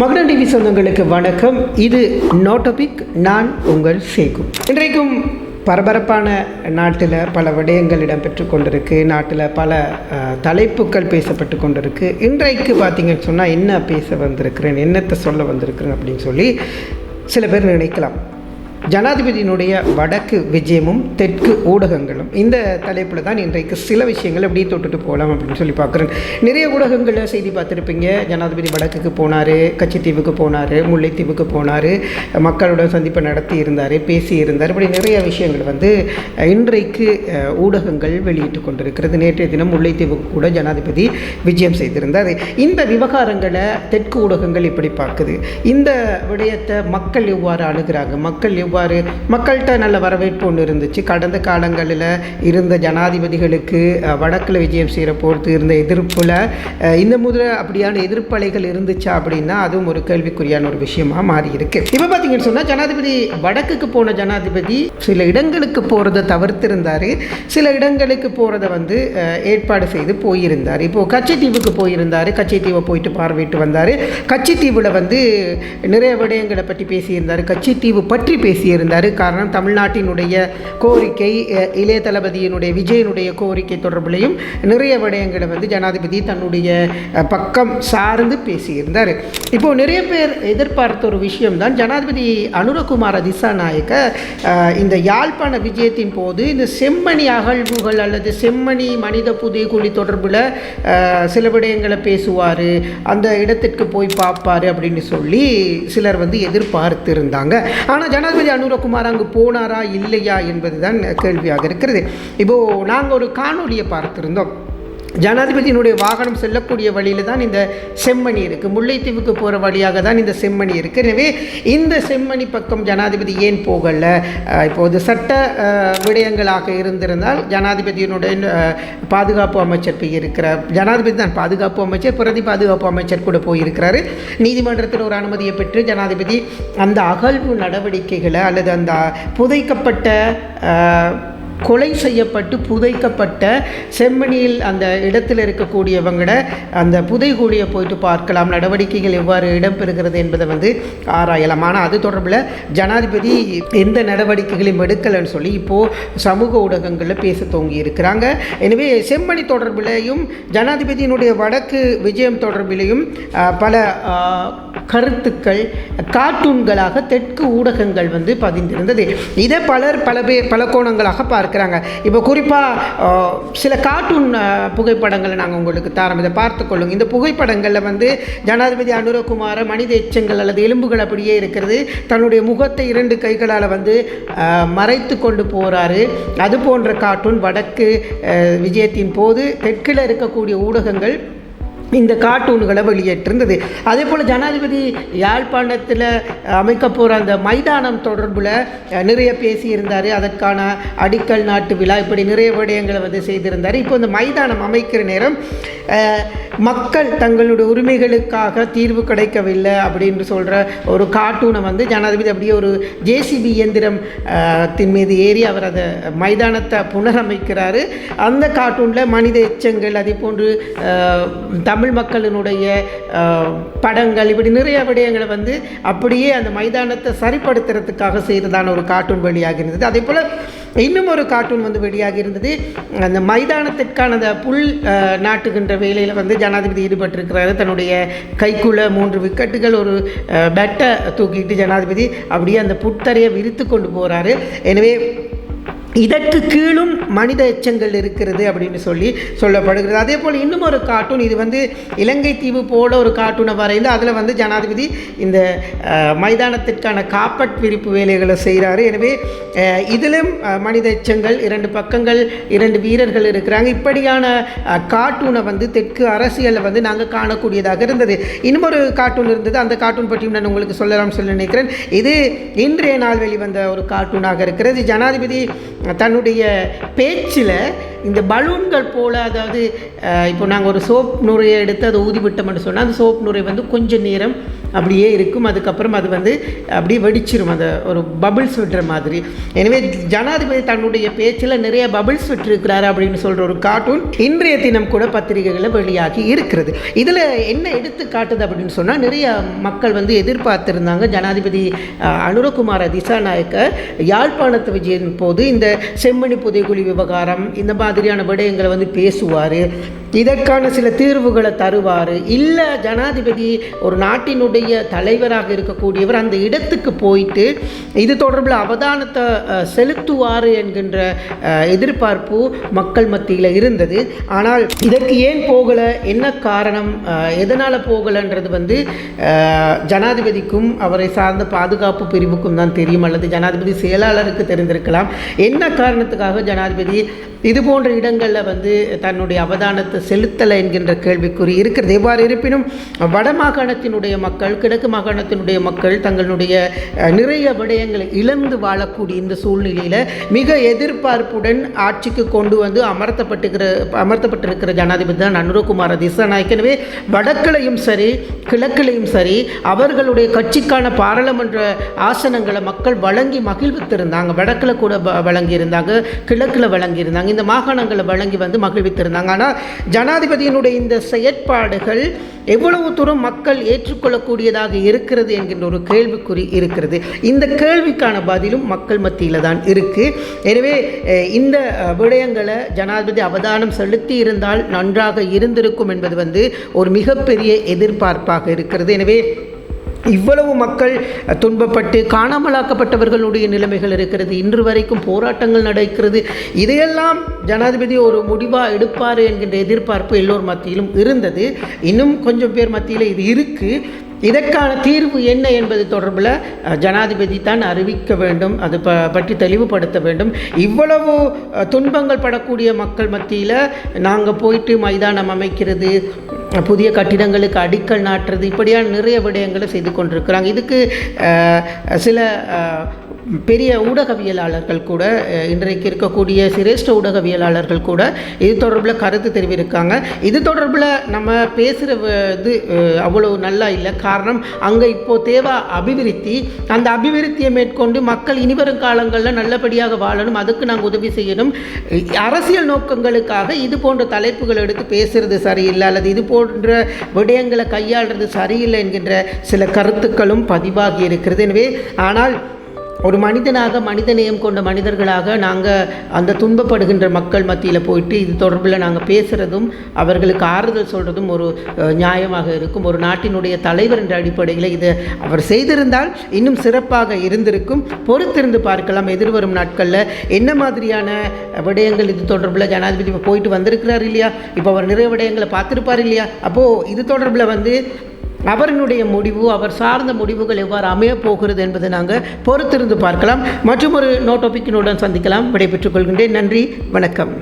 மகன டிவி சொந்தங்களுக்கு வணக்கம். இது நோட்டபிக் நான் உங்கள் சேகும் இன்றைக்கும் பரபரப்பான நாட்டில் பல விடயங்கள் இடம்பெற்று கொண்டிருக்கு. நாட்டில் பல தலைப்புகள் பேசப்பட்டு கொண்டிருக்கு. இன்றைக்கு பார்த்தீங்கன்னு சொன்னால் என்ன பேச வந்திருக்கிறேன் என்னத்தை சொல்ல வந்திருக்கிறேன் அப்படின்னு சொல்லி சில பேர் நினைக்கலாம். ஜனாதிபதியினுடைய வடக்கு விஜயமும் தெற்கு ஊடகங்களும். இந்த தலைப்பில் தான் இன்றைக்கு சில விஷயங்கள் எப்படி தொட்டுட்டு போகலாம் அப்படின்னு சொல்லி பார்க்குறேன். நிறைய ஊடகங்களில் செய்தி பார்த்துருப்பீங்க. ஜனாதிபதி வடக்குக்கு போனார் கச்சித்தீவுக்கு போனார் முல்லைத்தீவுக்கு போனார் மக்களோட சந்திப்பை நடத்தி இருந்தார் பேசி இருந்தார். இப்படி நிறைய விஷயங்கள் வந்து இன்றைக்கு ஊடகங்கள் வெளியிட்டு கொண்டிருக்கிறது. நேற்றைய தினம் முல்லைத்தீவுக்கு கூட ஜனாதிபதி விஜயம் செய்திருந்தார். இந்த விவகாரங்களை தெற்கு ஊடகங்கள் இப்படி பார்க்குது. இந்த விடயத்தை மக்கள் எவ்வாறு அணுகிறாங்க? மக்கள் எவ்வாறு மக்கள்கிட்ட நல்ல வரவேற்பு ஒன்று இருந்துச்சு. கடந்த காலங்களில் இருந்த ஜனாதிபதிகளுக்கு வடக்கில் விஜயம் செய்கிற பொறுத்து இருந்த எதிர்ப்பில் இந்த முதல அப்படியான எதிர்ப்பலைகள் இருந்துச்சா அப்படின்னா அதுவும் ஒரு கேள்விக்குறியான ஒரு விஷயமாக மாறி இருக்கு. இப்போ பார்த்தீங்கன்னு சொன்னால் ஜனாதிபதி வடக்குக்கு போன ஜனாதிபதி சில இடங்களுக்கு போகிறத தவிர்த்திருந்தார். சில இடங்களுக்கு போகிறத வந்து ஏற்பாடு செய்து போயிருந்தார். இப்போது கச்சத்தீவுக்கு போயிருந்தார். கச்சத்தீவை போயிட்டு பார்வையிட்டு வந்தார். கச்சத்தீவில் வந்து நிறைய விடயங்களை பற்றி பேசியிருந்தார். கச்சத்தீவு பற்றி பேசி பேசியிருந்தார். காரணம் தமிழ்நாட்டினுடைய கோரிக்கை இளைய தளபதியினுடைய விஜயனுடைய கோரிக்கை தொடர்பிலையும் நிறைய விடயங்களை வந்து ஜனாதிபதி தன்னுடைய பக்கம் சார்ந்து பேசியிருந்தார். இப்போது நிறைய பேர் எதிர்பார்த்த ஒரு விஷயம்தான் ஜனாதிபதி அனுரகுமார திசாநாயக்க இந்த யாழ்ப்பாண விஜயத்தின் போது இந்த செம்மணி அகழ்வுகள் அல்லது செம்மணி மனித புதைகுழி தொடர்பில் சில விடயங்களை பேசுவார் அந்த இடத்திற்கு போய் பார்ப்பார் அப்படின்னு சொல்லி சிலர் வந்து எதிர்பார்த்திருந்தாங்க. ஆனால் ஜனாதிபதி அனுரகுமார் அங்கு போனாரா இல்லையா என்பதுதான் கேள்வியாக இருக்கிறது. இப்போது நாங்கள் ஒரு காணொலியை பார்த்திருந்தோம். ஜனாதிபதியினுடைய வாகனம் செல்லக்கூடிய வழியில் தான் இந்த செம்மணி இருக்குது முல்லைத்தீவுக்கு போகிற வழியாக தான் இந்த செம்மணி இருக்குது எனவே இந்த செம்மணி பக்கம் ஜனாதிபதி ஏன் போகலை? இப்போது சட்ட விடயங்களாக இருந்திருந்தால் ஜனாதிபதியினுடைய பாதுகாப்பு அமைச்சர் போய் இருக்கிறார். ஜனாதிபதி தான் பாதுகாப்பு அமைச்சர் பிரதி பாதுகாப்பு அமைச்சர் கூட போயிருக்கிறாரு நீதிமன்றத்தில் ஒரு அனுமதியை பெற்று ஜனாதிபதி அந்த அகழ்வு நடவடிக்கைகளை அல்லது அந்த புதைக்கப்பட்ட கொலை செய்யப்பட்டு புதைக்கப்பட்ட செம்மணியில் அந்த இடத்தில் இருக்கக்கூடியவங்கள அந்த புதைகூடிய போயிட்டு பார்க்கலாம். நடவடிக்கைகள் எவ்வாறு இடம்பெறுகிறது என்பதை வந்து ஆராயலாம். ஆனால் அது தொடர்பில் ஜனாதிபதி எந்த நடவடிக்கைகளையும் எடுக்கலைன்னு சொல்லி இப்போது சமூக ஊடகங்களில் பேச தோங்கி இருக்கிறாங்க. எனவே செம்மணி தொடர்பிலையும் ஜனாதிபதியினுடைய வடக்கு விஜயம் தொடர்பிலையும் பல கருத்துக்கள் கார்ட்டூன்களாக தெற்கு ஊடகங்கள் வந்து பதிந்திருந்தது. இதை பலர் பல பேர் பல கோணங்களாக பார்க்குறாங்க. இப்போ குறிப்பாக சில கார்ட்டூன் புகைப்படங்களை நாங்கள் உங்களுக்கு தரோம். இதை பார்த்துக்கொள்ளுங்க இந்த புகைப்படங்களில் வந்து ஜனாதிபதி அனுரகுமார மனித எச்சங்கள் அல்லது எலும்புகள் அப்படியே இருக்கிறது. தன்னுடைய முகத்தை இரண்டு கைகளால் வந்து மறைத்து கொண்டு போகிறாரு அது போன்ற கார்ட்டூன் வடக்கு விஜயத்தின் போது தெற்கில் இருக்கக்கூடிய ஊடகங்கள் இந்த கார்ட்டூன்களை வெளியேற்றிருந்தது. அதே போல் ஜனாதிபதி யாழ்ப்பாணத்தில் அமைக்க போகிற அந்த மைதானம் தொடர்பில் நிறைய பேசியிருந்தார். அதற்கான அடிக்கல் நாட்டு விழா இப்படி நிறைய விடயங்களை வந்து செய்திருந்தார். இப்போ இந்த மைதானம் அமைக்கிற நேரம் மக்கள் தங்களுடைய உரிமைகளுக்காக தீர்வு கிடைக்கவில்லை அப்படின்னு சொல்கிற ஒரு கார்ட்டூனை வந்து ஜனாதிபதி அப்படியே ஒரு ஜேசிபி இயந்திரம் தின் மீது ஏறி அவர் அதை மைதானத்தை புனரமைக்கிறாரு. அந்த கார்ட்டூனில் மனித எச்சங்கள் அதே போன்று தம் தமிழ் மக்களினுடைய படங்கள் இப்படி நிறைய விடயங்களை வந்து அப்படியே அந்த மைதானத்தை சரிப்படுத்துறதுக்காக செய்ததான ஒரு கார்ட்டூன் வெளியாகி இருந்தது அதே போல் இன்னும் ஒரு கார்ட்டூன் வந்து வெளியாகி இருந்தது அந்த மைதானத்திற்கான அந்த புல் நாட்டுகின்ற வேலையில் வந்து ஜனாதிபதி ஈடுபட்டிருக்கிறாரு. தன்னுடைய கைக்குள்ள மூன்று விக்கெட்டுகள் ஒரு பெட்டை பேட்டை தூக்கிட்டு ஜனாதிபதி அப்படியே அந்த புத்தரையை விரித்து கொண்டு போகிறாரு எனவே இதற்கு கீழும் மனித எச்சங்கள் இருக்கிறது அப்படின்னு சொல்லி சொல்லப்படுகிறது. அதே போல் இன்னும் ஒரு கார்ட்டூன் இது வந்து இலங்கை தீவு போல ஒரு கார்ட்டூனை வரைந்து அதில் வந்து ஜனாதிபதி இந்த மைதானத்திற்கான காப்பட் விரிப்பு வேலைகளை செய்கிறாரு எனவே இதிலும் மனித எச்சங்கள் இரண்டு பக்கங்கள் இரண்டு வீரர்கள் இருக்கிறாங்க. இப்படியான கார்ட்டூனை வந்து தெற்கு அரசியலில் வந்து நாங்கள் காணக்கூடியதாக இருந்தது. இன்னும் ஒரு கார்ட்டூன் இருந்தது. அந்த கார்ட்டூன் பற்றியும் நான் உங்களுக்கு சொல்லலாம் சொல்லி நினைக்கிறேன். இது இன்றைய நாள் வெளிவந்த ஒரு கார்ட்டூனாக இருக்கிறது. ஜனாதிபதி தன்னுடைய பேச்சில் இந்த பலூன்கள் போல் அதாவது இப்போ நாங்கள் ஒரு சோப் நுரையை எடுத்து அதை ஊதி விட்டோம்னு சொன்னால் அந்த சோப் நுரை வந்து கொஞ்சம் நேரம் அப்படியே இருக்கும். அதுக்கப்புறம் அது வந்து அப்படியே வெடிச்சிரும். அந்த ஒரு பபிள்ஸ் விட்டுற மாதிரி. எனவே ஜனாதிபதி தன்னுடைய பேச்சில் நிறைய பபிள்ஸ் விட்டுருக்கிறாரு அப்படின்னு சொல்கிற ஒரு கார்ட்டூன் இன்றைய தினம் கூட பத்திரிகைகளில் வெளியாகி இருக்கிறது. இதில் என்ன எடுத்து காட்டுது அப்படின்னு சொன்னால் நிறைய மக்கள் வந்து எதிர்பார்த்துருந்தாங்க. ஜனாதிபதி அனுரகுமார திசாநாயக்க யாழ்ப்பாணத்து விஜயின் போது இந்த செம்மணி புதைகுழி விவகாரம் இந்த மாதிரியான விடயங்களை வந்து பேசுவார். இதற்கான சில தீர்வுகளை தருவார். இல்லை ஜனாதிபதி ஒரு நாட்டினுடைய தலைவராக இருக்கக்கூடியவர் அந்த இடத்துக்கு போயிட்டு இது தொடர்பில் அவதானத்தை செலுத்துவார் என்கின்ற எதிர்பார்ப்பு மக்கள் மத்தியில் இருந்தது. ஆனால் இதற்கு ஏன் போகலை? என்ன காரணம்? எதனால் போகலைன்றது வந்து ஜனாதிபதிக்கும் அவரை சார்ந்த பாதுகாப்பு பிரிவுக்கும் தான் தெரியும். அல்லது ஜனாதிபதி செயலாளருக்கு தெரிந்திருக்கலாம். என்ன காரணத்துக்காக ஜனாதிபதி இது போன்ற இடங்களில் வந்து தன்னுடைய அவதானத்தை செலுத்தலை என்கின்ற கேள்விக்குறி இருக்கிறது. எவ்வாறு இருப்பினும் வட மாகாணத்தினுடைய மக்கள் கிழக்கு மாகாணத்தினுடைய மக்கள் தங்களுடைய நிறைய விடயங்களை இழந்து வாழக்கூடிய இந்த சூழ்நிலையில் மிக எதிர்பார்ப்புடன் ஆட்சிக்கு கொண்டு வந்து அமர்த்தப்பட்டுகிற அமர்த்தப்பட்டிருக்கிற ஜனாதிபதி தான் அனுரகுமார திசாநாயக். எனவே வடக்கிலையும் சரி கிழக்கிலையும் சரி அவர்களுடைய கட்சிக்கான பாராளுமன்ற ஆசனங்களை மக்கள் வழங்கி மகிழ்வித்திருந்தாங்க. வடக்கில் கூட வ- வழங்கியிருந்தாங்க கிழக்கில் வழங்கியிருந்தாங்க. இந்த மாகாணங்களை வழங்கி வந்து மகிழ்வித்திருந்தாங்க. ஆனால் ஜனாதிபதியினுடைய இந்த செயற்பாடுகள் எவ்வளவு தூரம் மக்கள் ஏற்றுக்கொள்ளக்கூடியதாக இருக்கிறது என்கின்ற ஒரு கேள்விக்குறி இருக்கிறது. இந்த கேள்விக்கான பதிலும் மக்கள் மத்தியில் தான் இருக்குது எனவே இந்த விடயங்களை ஜனாதிபதி அவதானம் செலுத்தி இருந்தால் நன்றாக இருந்திருக்கும் என்பது வந்து ஒரு மிகப்பெரிய எதிர்பார்ப்பாக இருக்கிறது. எனவே இவ்வளவு மக்கள் துன்பப்பட்டு காணாமலாக்கப்பட்டவர்களுடைய நிலைமைகள் இருக்கிறது. இன்று வரைக்கும் போராட்டங்கள் நடக்கிறது. இதையெல்லாம் ஜனாதிபதி ஒரு முடிவாக எடுப்பார் என்கின்ற எதிர்பார்ப்பு எல்லோர் மத்தியிலும் இருந்தது. இன்னும் கொஞ்சம் பேர் மத்தியில் இது இருக்குது இதற்கான தீர்வு என்ன என்பது தொடர்பில் ஜனாதிபதி தான் அறிவிக்க வேண்டும் அது ப பற்றி தெளிவுபடுத்த வேண்டும். இவ்வளவு துன்பங்கள் படக்கூடிய மக்கள் மத்தியில் நாங்கள் போயிட்டு மைதானம் அமைக்கிறது புதிய கட்டிடங்களுக்கு அடிக்கல் நாட்டுறது இப்படியான நிறைய விடயங்களை செய்து கொண்டிருக்கிறாங்க. இதுக்கு சில பெரிய ஊடகவியலாளர்கள் கூட இன்றைக்கு இருக்கக்கூடிய சிரேஷ்ட ஊடகவியலாளர்கள் கூட இது தொடர்பில் கருத்து தெரிவிருக்காங்க. இது தொடர்பில் நம்ம பேசுகிற இது அவ்வளவு நல்லா இல்லை. காரணம் அங்கே இப்போ தேவை அபிவிருத்தி அந்த அபிவிருத்தியை மேற்கொண்டு மக்கள் இனிவரும் காலங்களில் நல்லபடியாக வாழணும். அதுக்கு நாங்கள் உதவி செய்யணும். அரசியல் நோக்கங்களுக்காக இது போன்ற தலைப்புகள் எடுத்து பேசுகிறது சரியில்லை அல்லது இது போன்ற விடயங்களை கையாளுறது சரியில்லை என்கின்ற சில கருத்துக்களும் பதிவாகி இருக்கிறது. எனவே ஆனால் ஒரு மனிதனாக மனிதநேயம் கொண்ட மனிதர்களாக நாங்கள் அந்த துன்பப்படுகின்ற மக்கள் மத்தியில் போயிட்டு இது தொடர்பில் நாங்கள் பேசுகிறதும் அவர்களுக்கு ஆறுதல் சொல்கிறதும் ஒரு நியாயமாக இருக்கும். ஒரு நாட்டினுடைய தலைவர் என்ற அடிப்படையில் இது அவர் செய்திருந்தால் இன்னும் சிறப்பாக இருந்திருக்கும். பொறுத்திருந்து பார்க்கலாம். எதிர்வரும் நாட்களில் என்ன மாதிரியான விடயங்கள் இது தொடர்பில் ஜனாதிபதி இப்போ போயிட்டு வந்திருக்கிறார் இல்லையா? இப்போ அவர் நிறைய விடயங்களை பார்த்துருப்பார் இல்லையா? அப்போது இது தொடர்பில் வந்து அவரினுடைய முடிவு அவர் சார்ந்த முடிவுகள் எவ்வாறு அமையப் போகிறது என்பதை நாங்கள் பொறுத்திருந்து பார்க்கலாம். மற்றும் ஒரு நோ டாபிக்கினுடன் சந்திக்கலாம். விடைபெற்றுக் கொள்கின்றேன். நன்றி. வணக்கம்.